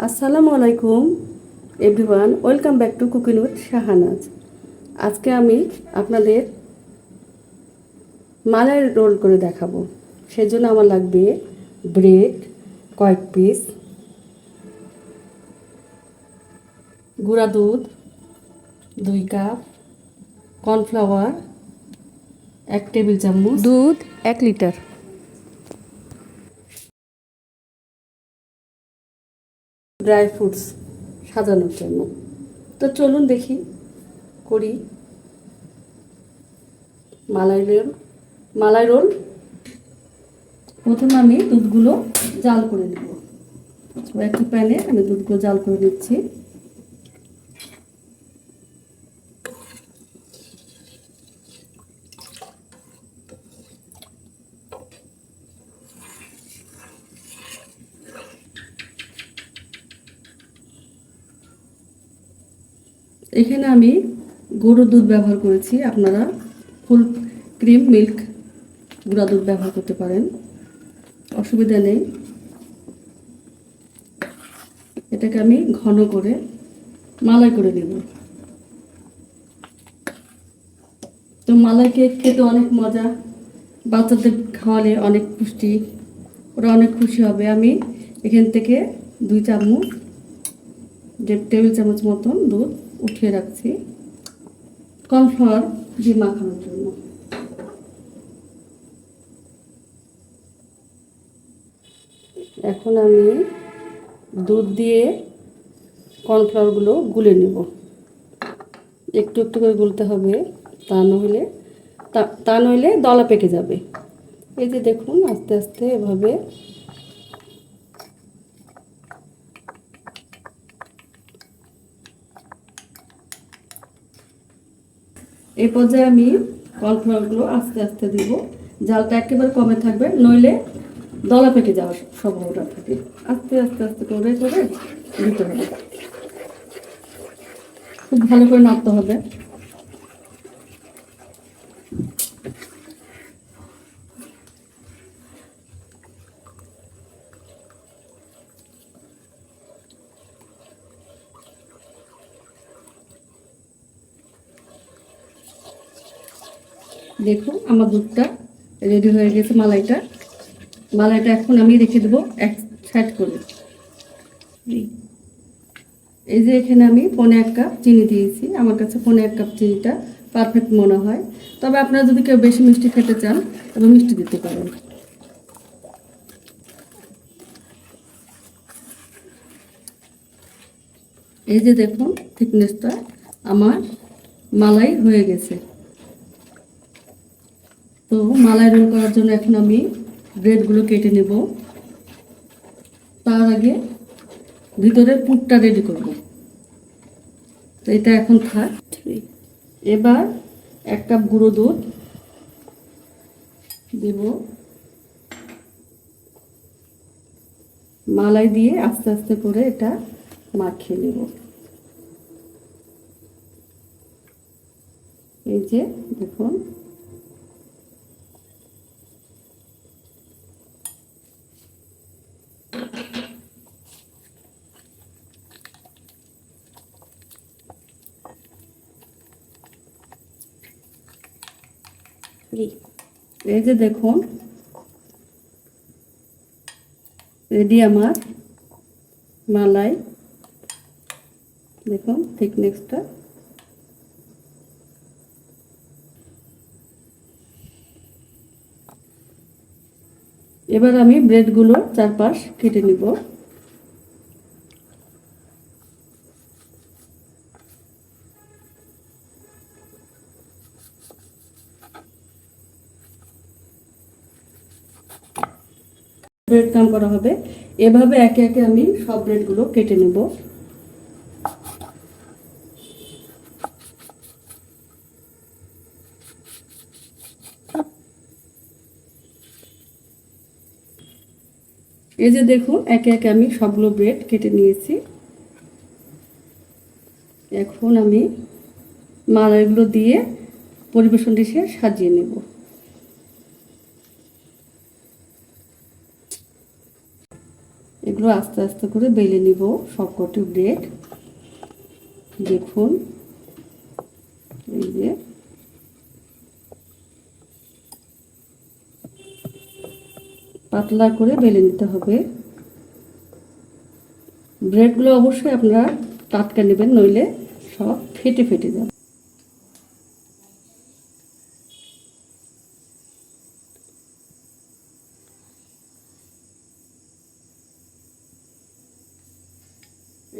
আসসালামু আলাইকুম everyone welcome back to cooking with Shahanaz আজকে আমি আপনাদের মালাই রোল করে দেখাবো। সেজন্য আমার লাগবে ব্রেড কয়েক পিস গুঁড়া দুধ, দুই কাপ কর্নফ্লাওয়ার এক টেবিল চামচ, দুধ এক লিটার ড্রাই ফ্রুটস সাজানোর জন্য। তো চলুন দেখি, করি। Malai roll malai roll. প্রথমে আমি দুধগুলো জাল করে নেব। একটি প্যানে আমি দুধগুলো জাল করে নিচ্ছি। এখানে আমি গরুর দুধ ব্যবহার করেছি। আপনারা ফুল ক্রিম, মিল্ক গুঁড়া দুধ ব্যবহার করতে পারেন। অসুবিধা নেই। এটাকে আমি ঘন করে মালাই করে নেব। তো মালাই কেক খেতে অনেক মজা। বাচ্চাদের খাওয়ালে অনেক পুষ্টি, ওরা অনেক খুশি হবে। আমি এখান থেকে দুই চামচ টেবিল চামচ মতন দুধ উঠিয়ে রাখছি। কর্নফ্লাওয়ার দিয়ে মাখানোর জন্য। এখন আমি দুধ দিয়ে কর্নফ্লাওয়ারগুলো গুলে নেব। একটু একটু করে গুলতে হবে, তা নইলে, তা তা নইলে দলা পেকে যাবে। এই যে দেখুন, আস্তে আস্তে এভাবে এই পর্যায়ে আমি কর্নফ্লাওয়ারগুলো আস্তে আস্তে দিব। জালটা একেবারে কমে থাকবে, নইলে দলা পেকে যাওয়ার সম্ভাবনা থাকে। আস্তে আস্তে আস্তে করে করে দিতে হবে। খুব ভালো করে নাড়তে হবে। দেখুন আমার দুধটা রেডি হয়ে গেছে মালাইটা। মালাইটা এখন আমি রেখে দেবো এক সাইড করে। এই যে এখানে আমি পনে এক কাপ চিনি দিয়েছি। আমার কাছে পনে এক কাপ চিনিটা পারফেক্ট মনে হয়। তবে আপনারা যদি কেউ বেশি মিষ্টি খেতে চান, তবে মিষ্টি দিতে পারেন। এই যে দেখুন থিকনেসটা আমার মালাই হয়ে গেছে। তো মালাই রোল করার জন্য এখন আমি ব্রেডগুলো কেটে নেব। তার আগে ভিতরের পুরটা রেডি করব। তো এটা এখন থাক। এবার এক কাপ গুঁড়ো দুধ দেব। মালাই দিয়ে আস্তে আস্তে করে এটা মাখিয়ে নেব। এই যে দেখুন এই যে দেখুন রেডি আমার মালাই। দেখুন থিকনেসটা এবার আমি ব্রেডগুলো চারপাশ কেটে নিব। ব্রেড কাম করা হবে। এভাবে একে একে আমি সব ব্রেডগুলো কেটে নেব। এই যে দেখুন, একে একে আমি সবগুলো ব্রেড কেটে নিয়েছি। এখন আমি মালাইগুলো দিয়ে পরিবেশন ডিশে সাজিয়ে নেব। এগুলো আস্তে আস্তে করে বেলে নিব সবকটি ব্রেড দেখুন, এই যে। পাতলা করে বেলে নিতে হবে। ব্রেডগুলো অবশ্যই আপনারা টাটকা নেবেন, নইলে সব ফেটে ফেটে যাবে।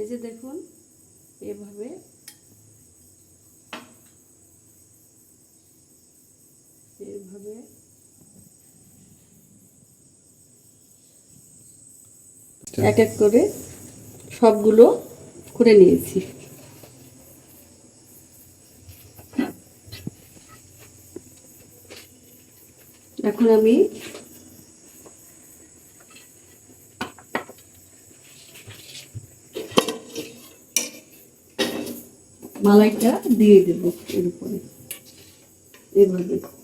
এই যে দেখুন এভাবে। এইভাবে এক এক করে সবগুলো করে নিয়েছি। এখন আমি মালাইটা দিয়ে দেবো এর উপরে। এভাবে।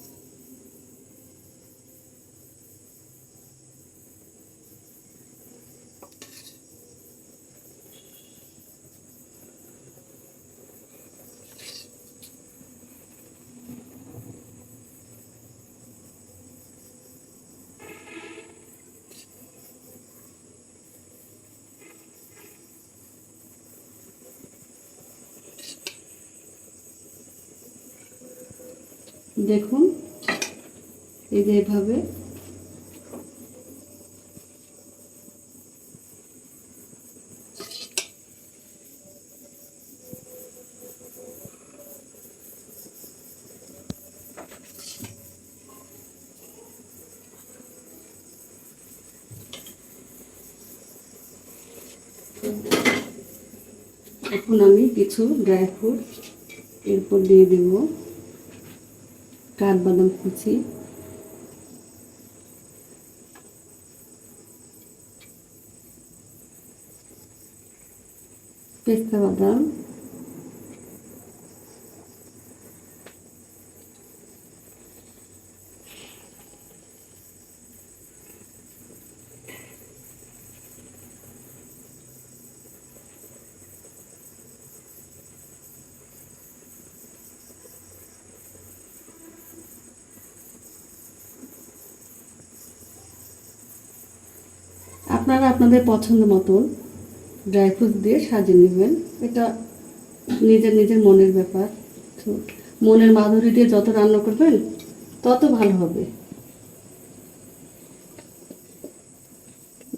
দেখুন এই যে এভাবে। এখন আমি কিছু ড্রাই ফ্রুট এরপর দিয়ে দেব। garbanın kutuyu. Beş tavadan আপনারা আপনাদের পছন্দ মতন ড্রাই ফ্রুট দিয়ে সাজিয়ে নেবেন। এটা নিজের নিজের মনের ব্যাপার। তো মনের মাধুরী দিয়ে যত রান্না করবেন, তত ভালো হবে।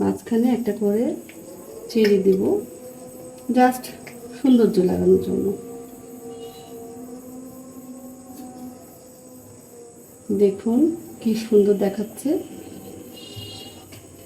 মাঝখানে একটা করে চেরি দিব। জাস্ট সৌন্দর্য লাগানোর জন্য। দেখুন কি সুন্দর দেখাচ্ছে।